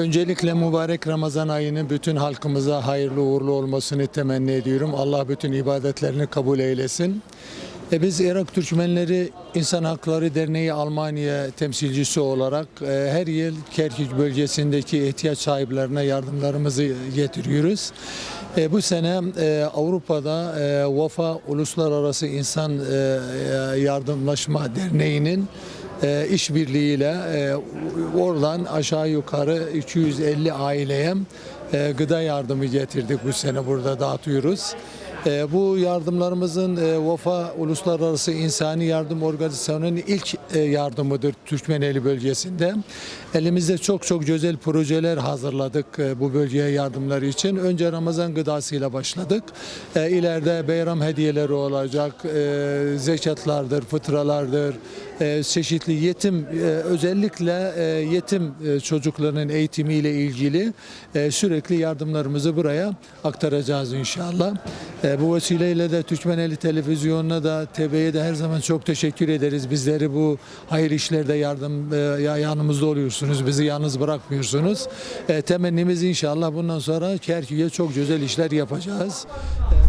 Öncelikle mübarek Ramazan ayının bütün halkımıza hayırlı uğurlu olmasını temenni ediyorum. Allah bütün ibadetlerini kabul eylesin. E biz Irak Türkmenleri İnsan Hakları Derneği Almanya temsilcisi olarak e, her yıl Kerkük bölgesindeki ihtiyaç sahiplerine yardımlarımızı getiriyoruz. E, bu sene e, Avrupa'da e, Vafa Uluslararası İnsan e, e, Yardımlaşma Derneği'nin e, işbirliğiyle e, oradan aşağı yukarı 250 aileye e, gıda yardımı getirdik bu sene burada dağıtıyoruz. E, bu yardımlarımızın e, Uluslararası İnsani Yardım Organizasyonu'nun ilk e, yardımıdır Türkmeneli bölgesinde. Elimizde çok çok güzel projeler hazırladık e, bu bölgeye yardımları için. Önce Ramazan gıdasıyla başladık. E, bayram hediyeleri olacak, e, zekatlardır, fıtralardır, e, çeşitli yetim e, özellikle yetim e, çocukların eğitimiyle ilgili sürekli yardımlarımızı buraya aktaracağız inşallah. Bu vesileyle de Türkmeneli Televizyonu'na da TV'ye de her zaman çok teşekkür ederiz. Bizleri bu hayır işlerde yardım e, ya- yanımızda oluyorsunuz. Bizi yalnız bırakmıyorsunuz. E, temennimiz inşallah bundan sonra Kerkük'e çok güzel işler yapacağız. E,